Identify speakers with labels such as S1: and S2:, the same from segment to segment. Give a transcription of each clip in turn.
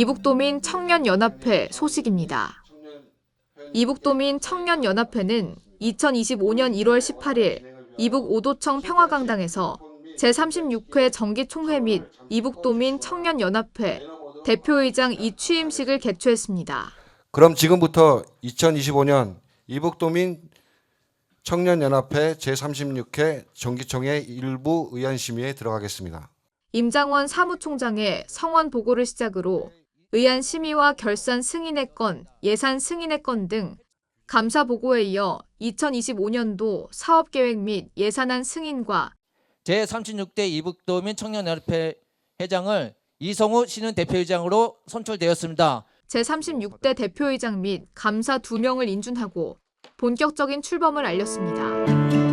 S1: 이북도민 청년연합회 소식입니다. 이북도민 청년연합회는 2025년 1월 18일 이북 오도청 평화강당에서 제36회 정기총회 및 이북도민 청년연합회 대표의장 이취임식을 개최했습니다.
S2: 그럼 지금부터 2025년 이북도민 청년연합회 제36회 정기총회 일부 의안심의에 들어가겠습니다.
S1: 임장원 사무총장의 성원 보고를 시작으로 의안 심의와 결산 승인의 건, 예산 승인의 건 등 감사 보고에 이어 2025년도 사업 계획 및 예산안 승인과
S3: 제36대 이북도 민 청년연합회 회장을 이성우 신은 대표의장으로 선출되었습니다.
S1: 제36대 대표의장 및 감사 2명을 인준하고 본격적인 출범을 알렸습니다.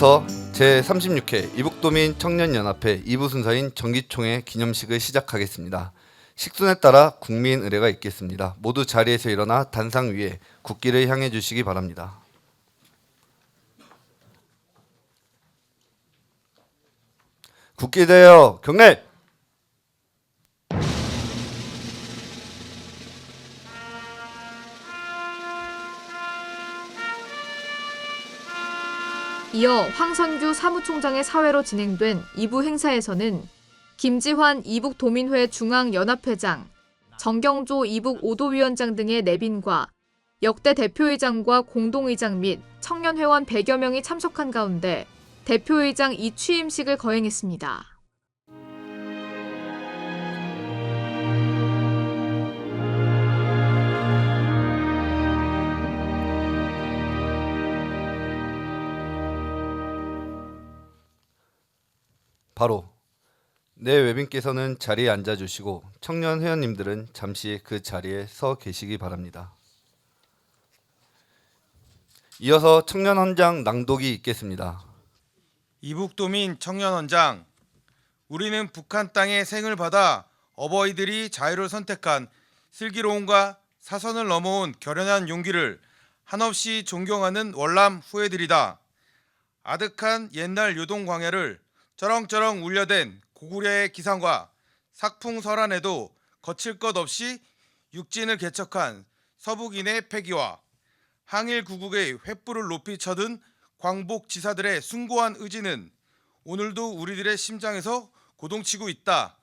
S4: 지금부터 제36회 이북도민 청년연합회 2부 순서인 정기총회 기념식을 시작하겠습니다. 식순에 따라 국민 의례가 있겠습니다. 모두 자리에서 일어나 단상 위에 국기를 향해 주시기 바랍니다. 국기 대여 경례!
S1: 이어 황선규 사무총장의 사회로 진행된 2부 행사에서는 김지환 이북도민회 중앙연합회장, 정경조 이북 오도위원장 등의 내빈과 역대 대표의장과 공동의장 및 청년회원 100여 명이 참석한 가운데 대표의장 이취임식을 거행했습니다.
S4: 바로 내 외빈께서는 자리에 앉아 주시고 청년 회원님들은 잠시 그 자리에 서 계시기 바랍니다. 이어서 청년 헌장 낭독이 있겠습니다.
S5: 이북도민 청년원장 우리는 북한 땅의 생을 받아 어버이들이 자유를 선택한 슬기로움과 사선을 넘어온 결연한 용기를 한없이 존경하는 월남 후예들이다. 아득한 옛날 요동 광야를 쩌렁쩌렁 울려댄 고구려의 기상과 sak풍설안에도 거칠 것 없이 육진을 개척한 서북인의 패기와 항일 구국의 횃불을 높이 쳐든 광복 지사들의 숭고한 의지는 오늘도 우리들의 심장에서 고동치고 있다.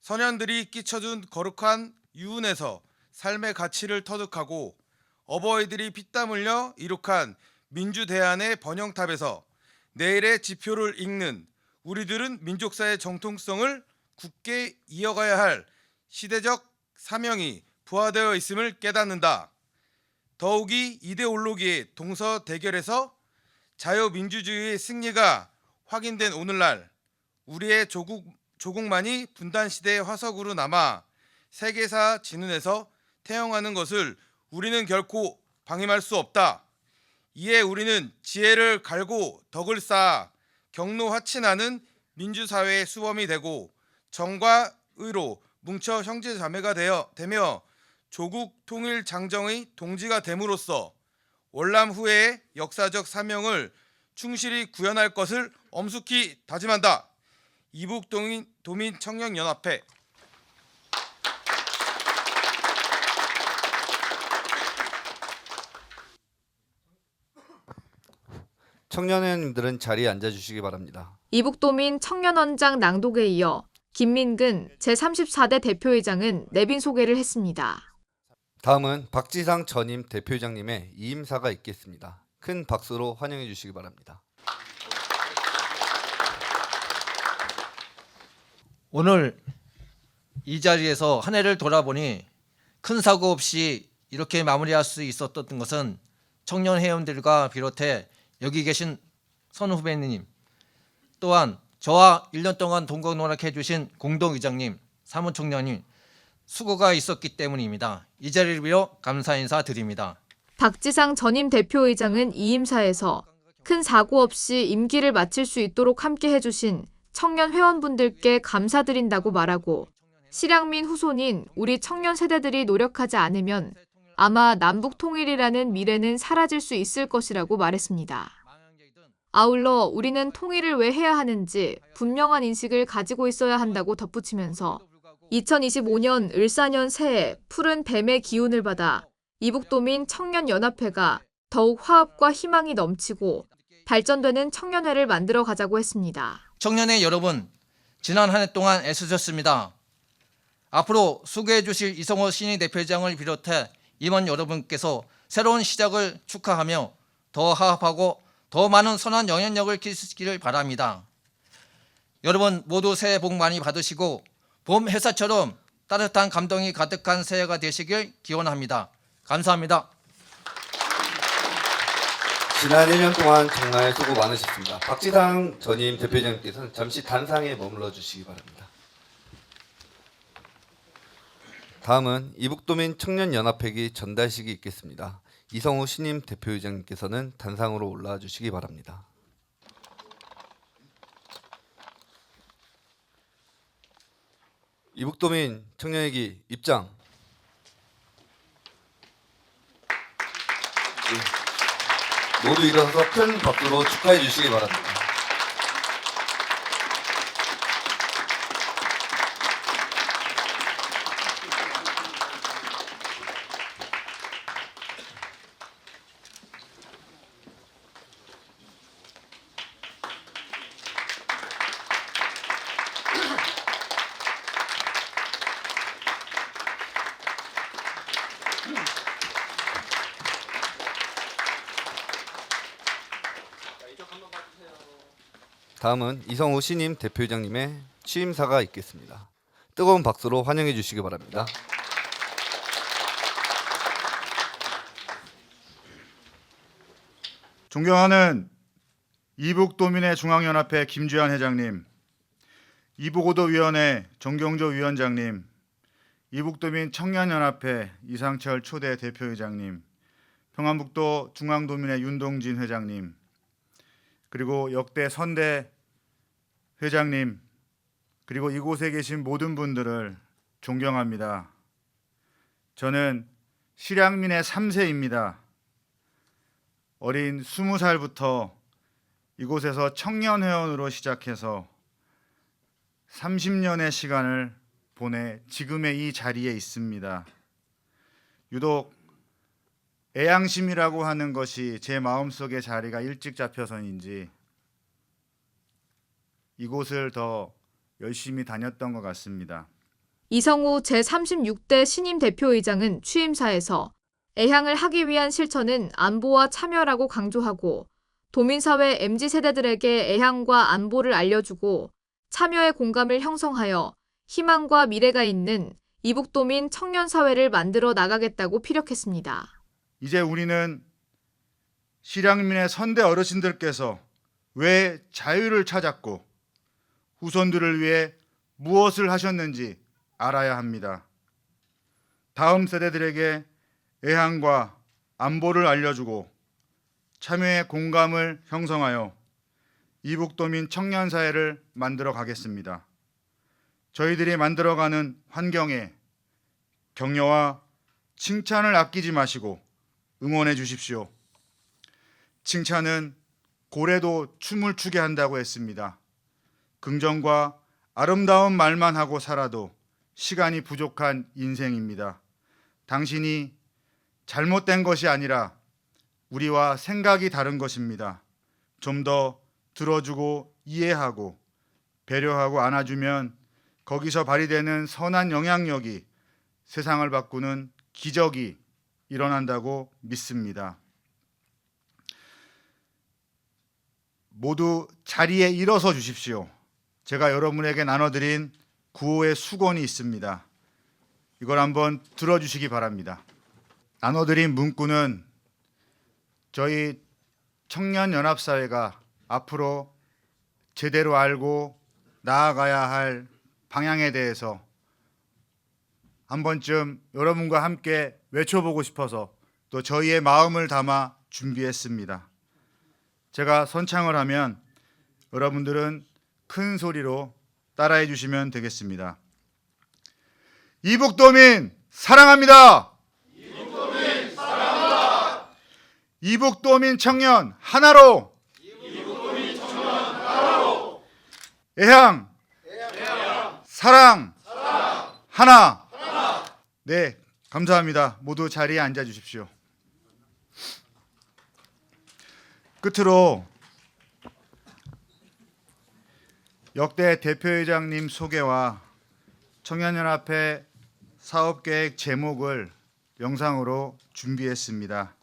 S5: 선현들이 끼쳐준 거룩한 유운에서 삶의 가치를 터득하고 어버이들이 피땀 흘려 이룩한 민주 대안의 번영탑에서 내일의 지표를 읽는 우리들은 민족사의 정통성을 굳게 이어가야 할 시대적 사명이 부화되어 있음을 깨닫는다. 더욱이 이데올로기의 동서 대결에서 자유민주주의의 승리가 확인된 오늘날 우리의 조국 조국만이 분단 시대의 화석으로 남아 세계사 진운에서 태영하는 것을 우리는 결코 방임할 수 없다. 이에 우리는 지혜를 갈고 덕을 쌓아 경로 화친하는 민주사회의 수범이 되고 정과 의로 뭉쳐 형제 자매가 되어 되며 조국 통일 장정의 동지가 됨으로써 월남 후의 역사적 사명을 충실히 구현할 것을 엄숙히 다짐한다. 이북 도민, 도민 청년 연합회
S4: 청년 회원님들은 자리에 앉아 주시기 바랍니다.
S1: 이북도민 청년원장 낭독에 이어 김민근 제34대 대표의장은 내빈 소개를 했습니다.
S4: 다음은 박지상 전임 대표회장님의 이임사가 있겠습니다. 큰 박수로 환영해 주시기 바랍니다.
S3: 오늘 이 자리에서 한 해를 돌아보니 큰 사고 없이 이렇게 마무리할 수 있었던 것은 청년 회원들과 비롯해 여기 계신 선 후배님 또한 저와 1년 동안 동거 노력해 주신 공동의장님, 사무총장님 수고가 있었기 때문입니다. 이 자리를 빌어 감사 인사 드립니다.
S1: 박지상 전임 대표의장은 이임사에서 큰 사고 없이 임기를 마칠 수 있도록 함께 해주신 청년 회원분들께 감사드린다고 말하고 실향민 후손인 우리 청년 세대들이 노력하지 않으면 아마 남북 통일이라는 미래는 사라질 수 있을 것이라고 말했습니다. 아울러 우리는 통일을 왜 해야 하는지 분명한 인식을 가지고 있어야 한다고 덧붙이면서 2025년 을사년 새해 푸른 뱀의 기운을 받아 이북도민 청년연합회가 더욱 화합과 희망이 넘치고 발전되는 청년회를 만들어 가자고 했습니다.
S3: 청년의 여러분, 지난 한 해 동안 애쓰셨습니다. 앞으로 수고해 주실 이성호 신임 대표장을 비롯해 임원 여러분께서 새로운 시작을 축하하며 더 화합하고 더 많은 선한 영향력을 끼치기를 바랍니다. 여러분 모두 새해 복 많이 받으시고 봄 햇살처럼 따뜻한 감동이 가득한 새해가 되시길 기원합니다. 감사합니다.
S4: 지난 1년 동안 정말 수고 많으셨습니다. 박지상 전임 대표장님께서는 잠시 단상에 머물러 주시기 바랍니다. 다음은 이북도민 청년연합회기 전달식이 있겠습니다. 이성우 신임 대표의장님께서는 단상으로 올라와 주시기 바랍니다. 이북도민 청년회기 입장. 모두 일어서서 큰 박수로 축하해 주시기 바랍니다. 다음은 이성우 신임 대표회장님의 취임사가 있겠습니다. 뜨거운 박수로 환영해 주시기 바랍니다.
S6: 존경하는 이북도민의 중앙연합회 김주환 회장님, 이북오도위원회 정경조 위원장님, 이북도민 청년연합회 이상철 초대 대표회장님, 평안북도 중앙도민회 윤동진 회장님, 그리고 역대 선대 회장님, 그리고 이곳에 계신 모든 분들을 존경합니다. 저는 실향민의 3세입니다. 어린 20살부터 이곳에서 청년 회원으로 시작해서 30년의 시간을 보내 지금의 이 자리에 있습니다. 유독 애양심이라고 하는 것이 제 마음속에 자리가 일찍 잡혀서인지 이곳을 더 열심히 다녔던 것 같습니다.
S1: 이성우 제36대 신임 대표의장은 취임사에서 애향을 하기 위한 실천은 안보와 참여라고 강조하고 도민사회 MZ세대들에게 애향과 안보를 알려주고 참여의 공감을 형성하여 희망과 미래가 있는 이북도민 청년사회를 만들어 나가겠다고 피력했습니다.
S6: 이제 우리는 실향민의 선대 어르신들께서 왜 자유를 찾았고 후손들을 위해 무엇을 하셨는지 알아야 합니다. 다음 세대들에게 애향과 안보를 알려주고 참여의 공감을 형성하여 이북도민 청년 사회를 만들어 가겠습니다. 저희들이 만들어가는 환경에 격려와 칭찬을 아끼지 마시고 응원해 주십시오. 칭찬은 고래도 춤을 추게 한다고 했습니다. 긍정과 아름다운 말만 하고 살아도 시간이 부족한 인생입니다. 당신이 잘못된 것이 아니라 우리와 생각이 다른 것입니다. 좀 더 들어주고 이해하고 배려하고 안아주면 거기서 발휘되는 선한 영향력이 세상을 바꾸는 기적이 일어난다고 믿습니다. 모두 자리에 일어서 주십시오. 제가 여러분에게 나눠드린 구호의 수건이 있습니다. 이걸 한번 들어주시기 바랍니다. 나눠드린 문구는 저희 청년연합사회가 앞으로 제대로 알고 나아가야 할 방향에 대해서 한 번쯤 여러분과 함께 외쳐보고 싶어서 또 저희의 마음을 담아 준비했습니다. 제가 선창을 하면 여러분들은 큰 소리로 따라해 주시면 되겠습니다. 이북도민 사랑합니다. 이북도민 청년 하나로. 애향. 사랑. 하나. 네, 감사합니다. 모두 자리에 앉아 주십시오. 끝으로 역대 대표회장님 소개와 청년연합회 사업계획 제목을 영상으로 준비했습니다.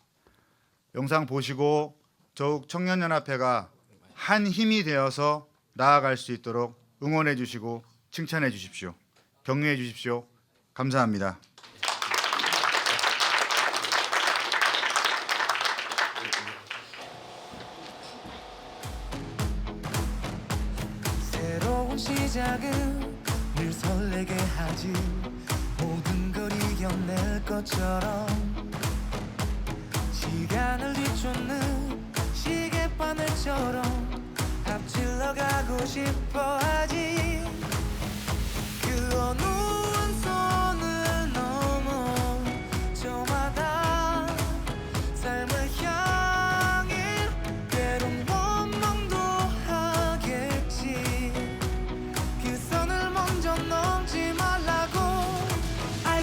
S6: 영상 보시고 더욱 청년연합회가 한 힘이 되어서 나아갈 수 있도록 응원해 주시고 칭찬해 주십시오. 격려해 주십시오. 감사합니다.
S7: 하지 모든 걸 이겨낼 것처럼 시간을 뒤쫓는 시계바늘처럼 앞질러 가고 싶어 하지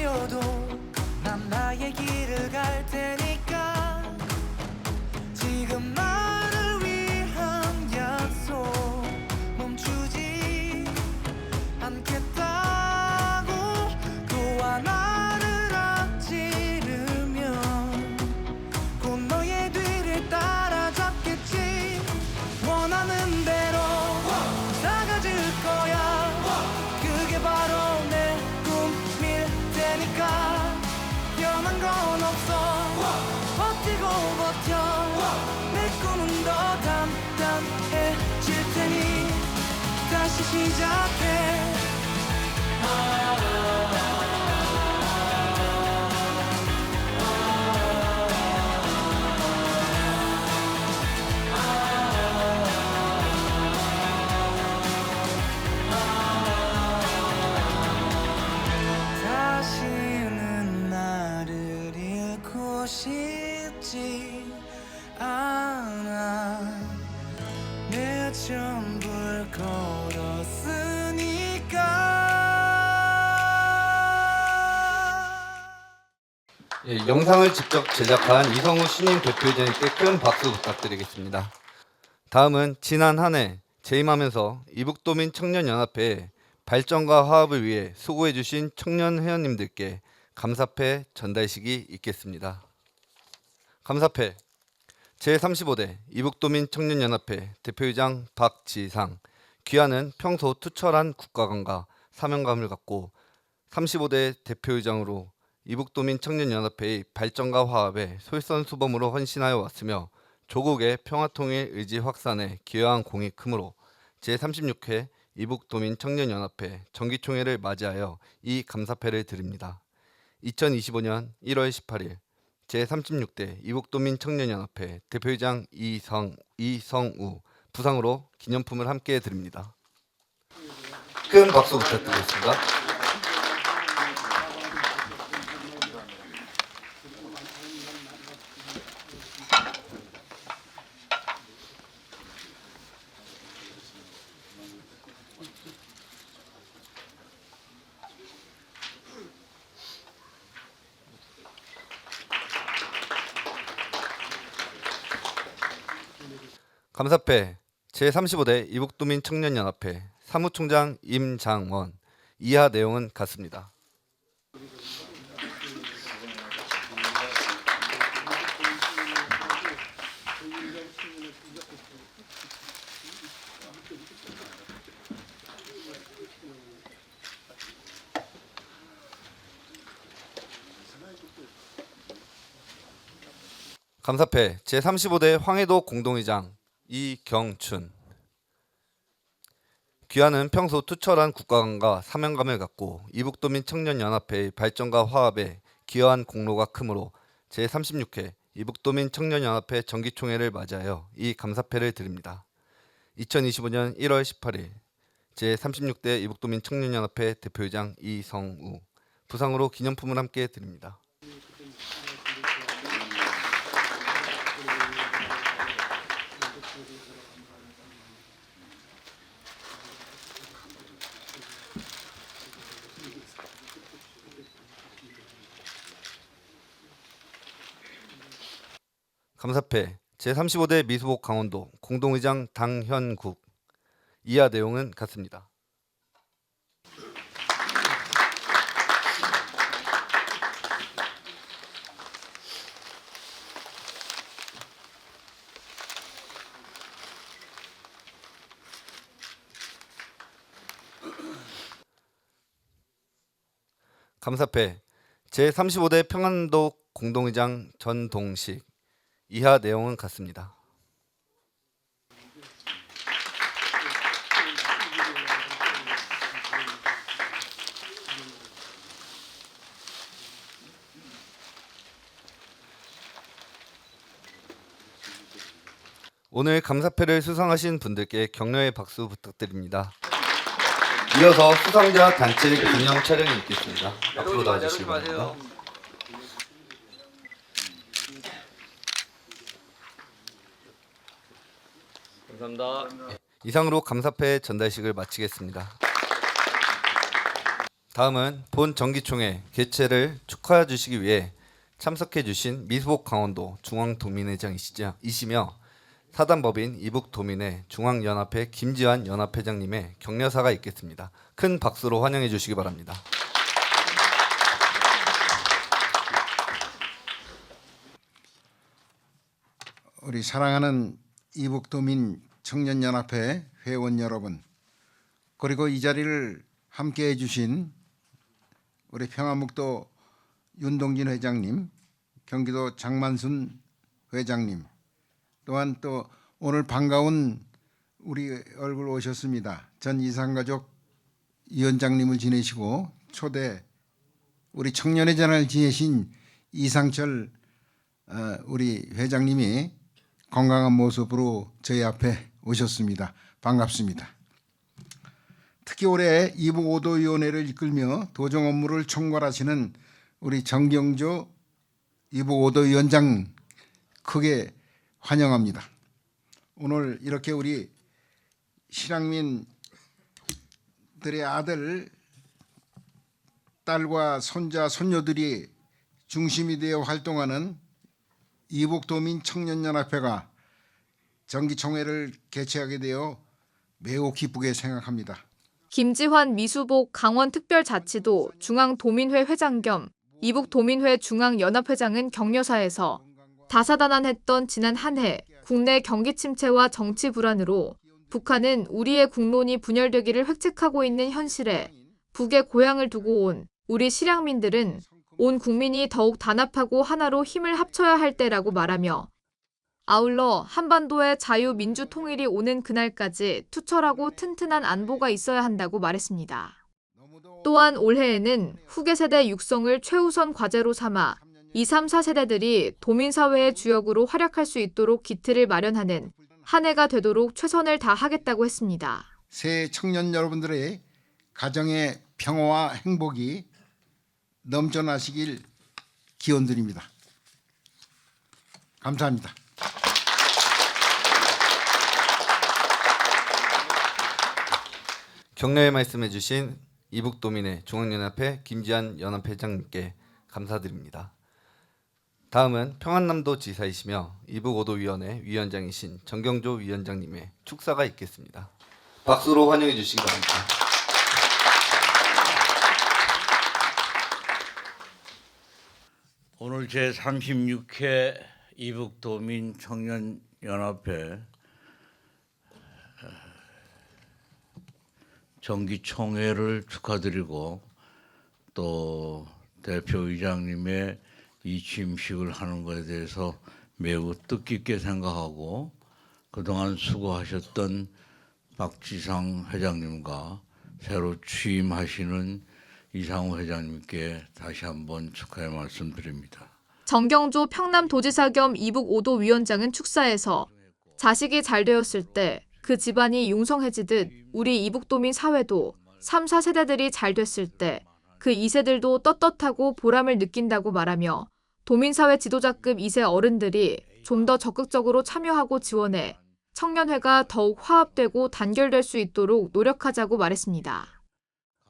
S7: 뛰어도 난 나의 길을 갈 테니까. 지금 나 시 시작해
S4: 영상을 직접 제작한 이성우 신임 대표회장님께 큰 박수 부탁드리겠습니다. 다음은 지난 한 해 재임하면서 이북도민 청년연합회 발전과 화합을 위해 수고해주신 청년 회원님들께 감사패 전달식이 있겠습니다. 감사패 제35대 이북도민 청년연합회 대표회장 박지상 귀하는 평소 투철한 국가관과 사명감을 갖고 35대 대표회장으로 이북도민 청년연합회의 발전과 화합에 솔선수범으로 헌신하여 왔으며 조국의 평화통일 의지 확산에 기여한 공이 크므로 제36회 이북도민 청년연합회 정기총회를 맞이하여 이 감사패를 드립니다. 2025년 1월 18일 제36대 이북도민 청년연합회 대표회장 이성, 이성우 부상으로 기념품을 함께 드립니다. 큰 박수 부탁드리겠습니다. 감사패 제35대 이북도민 청년연합회 사무총장 임장원 이하 내용은 같습니다. 감사패 제35대 황해도 공동의장 이경춘 귀하는 평소 투철한 국가관과 사명감을 갖고 이북도민 청년연합회의 발전과 화합에 기여한 공로가 크므로 제36회 이북도민 청년연합회 정기총회를 맞이하여 이 감사패를 드립니다. 2025년 1월 18일 제36대 이북도민 청년연합회 대표의장 이성우 부상으로 기념품을 함께 드립니다. 감사패 제35대 미수복 강원도 공동의장 당현국 이하 내용은 같습니다. 감사패 제35대 평안도 공동의장 전동식 이하 내용은 같습니다. 오늘 감사패를 수상하신 분들께 격려의 박수 부탁드립니다. 이어서 수상자 단체 기념 촬영이 있겠습니다. 앞으로 나와주시기 바랍니다. 이상으로 감사패 전달식을 마치겠습니다. 다음은 본 정기총회 개최를 축하해 주시기 위해 참석해 주신 미수복 강원도 중앙도민회장이시며 사단법인 이북도민회 중앙연합회 김지환 연합회장님의 격려사가 있겠습니다. 큰 박수로 환영해 주시기 바랍니다.
S8: 우리 사랑하는 이북도민 청년연합회 회원 여러분 그리고 이 자리를 함께해 주신 우리 평안북도 윤동진 회장님, 경기도 장만순 회장님, 또한 또 오늘 반가운 우리 얼굴 오셨습니다. 전 이상가족 위원장님을 지내시고 초대 우리 청년회장을 지내신 이상철 어, 우리 회장님이 건강한 모습으로 저희 앞에 오셨습니다. 반갑습니다. 특히 올해 이북 오도위원회를 이끌며 도정 업무를 총괄하시는 우리 정경조 이북 오도위원장 크게 환영합니다. 오늘 이렇게 우리 실향민들의 아들, 딸과 손자, 손녀들이 중심이 되어 활동하는 이북도민 청년연합회가 정기총회를 개최하게 되어 매우 기쁘게 생각합니다.
S1: 김지환 미수복 강원특별자치도 중앙도민회 회장 겸 이북도민회 중앙연합회장은 격려사에서 다사다난했던 지난 한 해 국내 경기 침체와 정치 불안으로 북한은 우리의 국론이 분열되기를 획책하고 있는 현실에 북의 고향을 두고 온 우리 실향민들은 온 국민이 더욱 단합하고 하나로 힘을 합쳐야 할 때라고 말하며 아울러 한반도의 자유 민주 통일이 오는 그날까지 투철하고 튼튼한 안보가 있어야 한다고 말했습니다. 또한 올해에는 후계 세대 육성을 최우선 과제로 삼아 2, 3, 4세대들이 도민사회의 주역으로 활약할 수 있도록 기틀을 마련하는 한 해가 되도록 최선을 다하겠다고 했습니다.
S8: 새 청년 여러분들의 가정의 평화와 행복이 넘쳐나시길 기원드립니다. 감사합니다.
S4: 격려의 말씀해 주신 이북도민회 중앙연합회 김지한 연합회장님께 감사드립니다. 다음은 평안남도 지사이시며 이북오도위원회 위원장이신 정경조 위원장님의 축사가 있겠습니다. 박수로 환영해 주시기 바랍니다.
S9: 오늘 제 36회 이북 도민 청년 연합회 정기총회를 축하드리고 또 대표의장님의 이 취임식을 하는 것에 대해서 매우 뜻깊게 생각하고 그동안 수고하셨던 박지상 회장님과 새로 취임하시는 이상우 회장님께 다시 한번 축하의 말씀드립니다.
S1: 정경조 평남도지사 겸 이북 5도 위원장은 축사에서 자식이 잘 되었을 때 그 집안이 융성해지듯 우리 이북도민 사회도 3, 4세대들이 잘 됐을 때 그 2세들도 떳떳하고 보람을 느낀다고 말하며 도민사회 지도자급 2세 어른들이 좀 더 적극적으로 참여하고 지원해 청년회가 더욱 화합되고 단결될 수 있도록 노력하자고 말했습니다.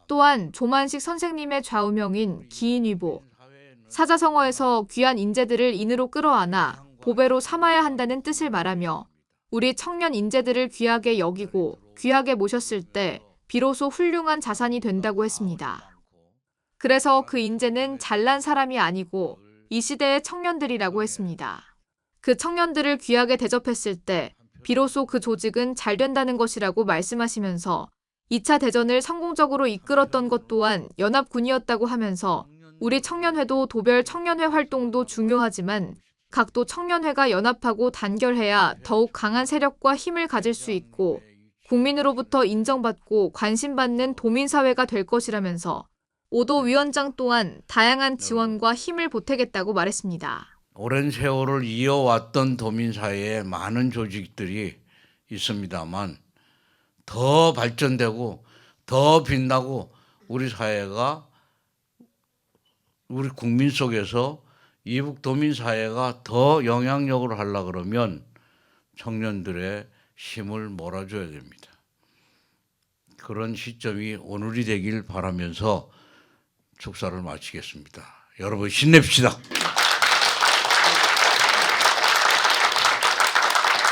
S1: 또한 조만식 선생님의 좌우명인 기인위보, 사자성어에서 귀한 인재들을 인으로 끌어안아 보배로 삼아야 한다는 뜻을 말하며 우리 청년 인재들을 귀하게 여기고 귀하게 모셨을 때 비로소 훌륭한 자산이 된다고 했습니다. 그래서 그 인재는 잘난 사람이 아니고 이 시대의 청년들이라고 했습니다. 그 청년들을 귀하게 대접했을 때 비로소 그 조직은 잘 된다는 것이라고 말씀하시면서 2차 대전을 성공적으로 이끌었던 것 또한 연합군이었다고 하면서 우리 청년회도 도별 청년회 활동도 중요하지만 각도 청년회가 연합하고 단결해야 더욱 강한 세력과 힘을 가질 수 있고 국민으로부터 인정받고 관심받는 도민사회가 될 것이라면서 오도 위원장 또한 다양한 지원과 힘을 보태겠다고 말했습니다.
S9: 오랜 세월을 이어왔던 도민사회에 많은 조직들이 있습니다만 더 발전되고 더 빛나고 우리 사회가 우리 국민 속에서 이북 도민 사회가 더 영향력을 하려 그러면 청년들의 힘을 몰아줘야 됩니다. 그런 시점이 오늘이 되길 바라면서 축사를 마치겠습니다. 여러분 힘냅시다.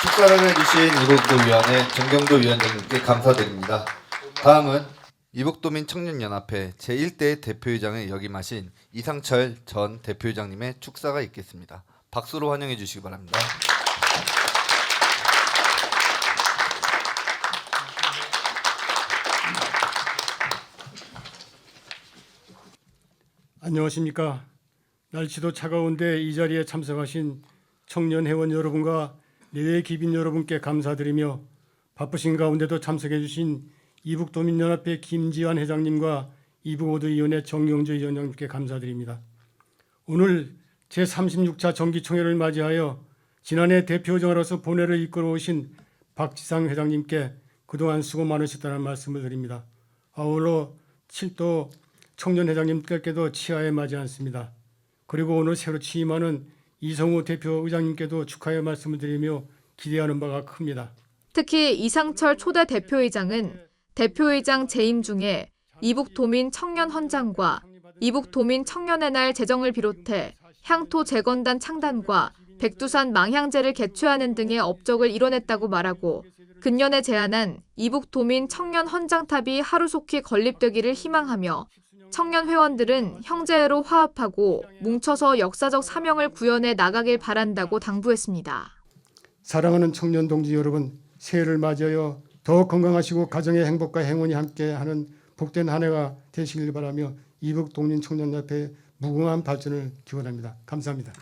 S4: 축사를 해주신 이북도위원회 정경도 위원장님께 감사드립니다. 다음은 이북도민 청년연합회 제1대 대표회장을 역임하신 이상철 전 대표회장님의 축사가 있겠습니다. 박수로 환영해 주시기 바랍니다.
S10: 안녕하십니까. 날씨도 차가운데 이 자리에 참석하신 청년 회원 여러분과 내외 기빈 여러분께 감사드리며 바쁘신 가운데도 참석해 주신 이북도민연합회 김지환 회장님과 이북오드위원회 정용조 위원장님께 감사드립니다. 오늘 제36차 정기총회를 맞이하여 지난해 대표정으로서 본회를 이끌어 오신 박지상 회장님께 그동안 수고 많으셨다는 말씀을 드립니다. 아울러 칠도 청년 회장님께도 치하에 맞이 않습니다. 그리고 오늘 새로 취임하는 이성우 대표 의장님께도 축하의 말씀을 드리며 기대하는 바가 큽니다.
S1: 특히 이상철 초대 대표의장은 대표의장 재임 중에 이북도민 청년 헌장과 이북도민 청년의 날 제정을 비롯해 향토 재건단 창단과 백두산 망향제를 개최하는 등의 업적을 이뤄냈다고 말하고 근년에 제안한 이북도민 청년 헌장탑이 하루속히 건립되기를 희망하며 청년 회원들은 형제로 화합하고 뭉쳐서 역사적 사명을 구현해 나가길 바란다고 당부했습니다.
S10: 사랑하는 청년 동지 여러분, 새해를 맞이하여 더 건강하시고 가정의 행복과 행운이 함께하는 복된 한 해가 되시길 바라며 이북 독립 청년협회 무궁한 발전을 기원합니다. 감사합니다.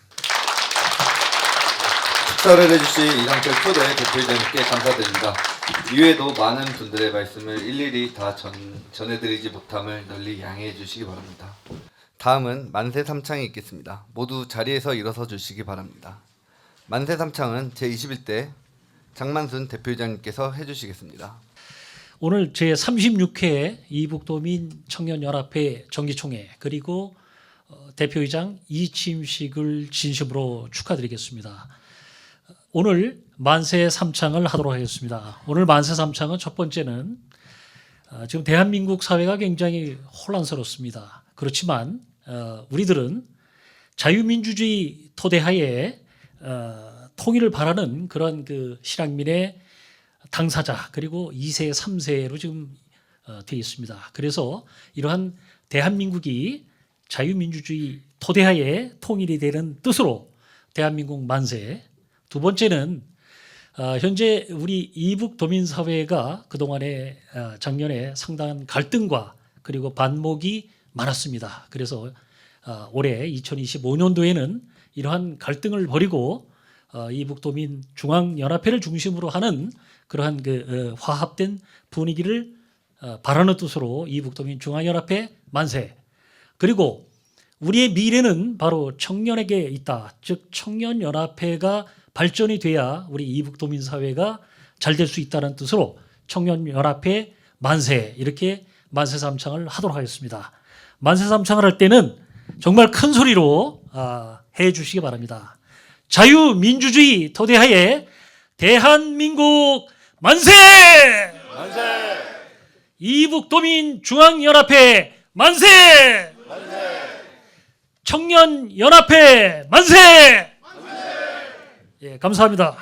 S4: 축사를 해주신 이상철 초대 대표회장님께 감사드립니다. 이외에도 많은 분들의 말씀을 일일이 다 전, 전해드리지 못함을 널리 양해해 주시기 바랍니다. 다음은 만세 삼창이 있겠습니다. 모두 자리에서 일어서 주시기 바랍니다. 만세 삼창은 제21대 장만순 대표회장님께서 해주시겠습니다.
S11: 오늘 제 36회 이북도민 청년연합회 정기총회 그리고 어, 대표의장 이침식을 진심으로 축하드리겠습니다. 오늘 만세 삼창을 하도록 하겠습니다. 오늘 만세 삼창은 첫 번째는 어, 지금 대한민국 사회가 굉장히 혼란스럽습니다. 그렇지만 어, 우리들은 자유민주주의 토대하에 어, 통일을 바라는 그런 그 실향민의 당사자 그리고 2세, 3세로 지금 어, 되어 있습니다. 그래서 이러한 대한민국이 자유민주주의 토대하에 통일이 되는 뜻으로 대한민국 만세. 두 번째는 어, 현재 우리 이북 도민 사회가 그 동안에 어, 작년에 상당한 갈등과 그리고 반목이 많았습니다. 그래서 어, 올해 2025년도에는 이러한 갈등을 버리고 어, 이북도민 중앙연합회를 중심으로 하는 그러한 그 어, 화합된 분위기를 어, 바라는 뜻으로 이북도민 중앙연합회 만세. 그리고 우리의 미래는 바로 청년에게 있다. 즉 청년연합회가 발전이 돼야 우리 이북도민 사회가 잘 될 수 있다는 뜻으로 청년연합회 만세 이렇게 만세 삼창을 하도록 하겠습니다. 만세 삼창을 할 때는 정말 큰 소리로 아, 해 주시기 바랍니다. 자유민주주의 토대하에 대한민국 만세! 만세! 이북도민 중앙연합회 만세! 청년연합회 만세! 예,
S3: 감사합니다.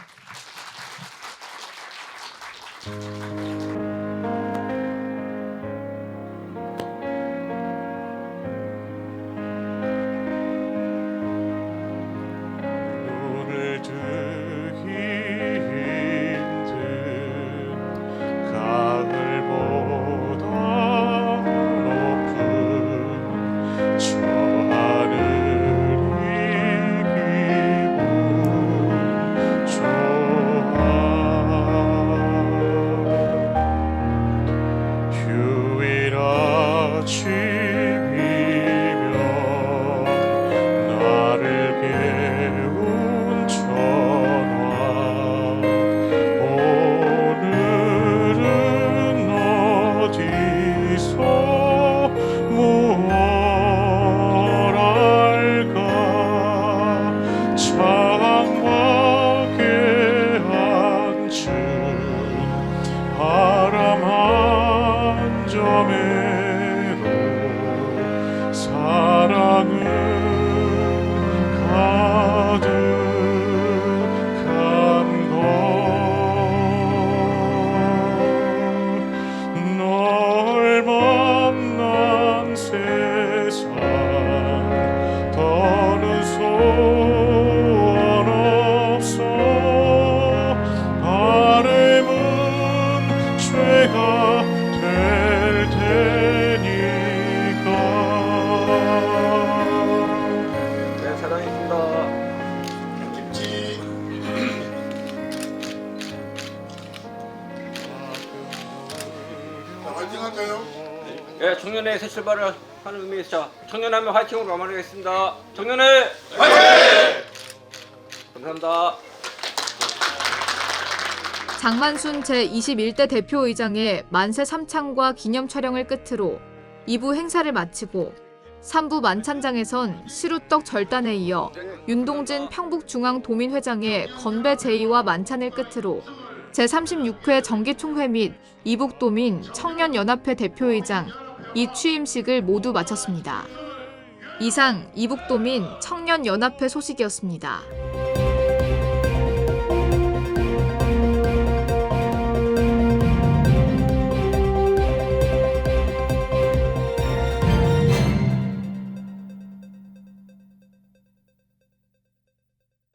S12: 예, 청년의 새 출발을 하는 의미에서 청년하면 화이팅으로 마무리하겠습니다. 청년회 화이팅! 감사합니다.
S1: 장만순 제21대 대표의장의 만세 삼창과 기념 촬영을 끝으로 2부 행사를 마치고 3부 만찬장에선 시루떡 절단에 이어 윤동진 평북중앙도민회장의 건배 제의와 만찬을 끝으로 제36회 정기총회 및 이북도민 청년연합회 대표의장 이 취임식을 모두 마쳤습니다. 이상 이북도민 청년연합회 소식이었습니다.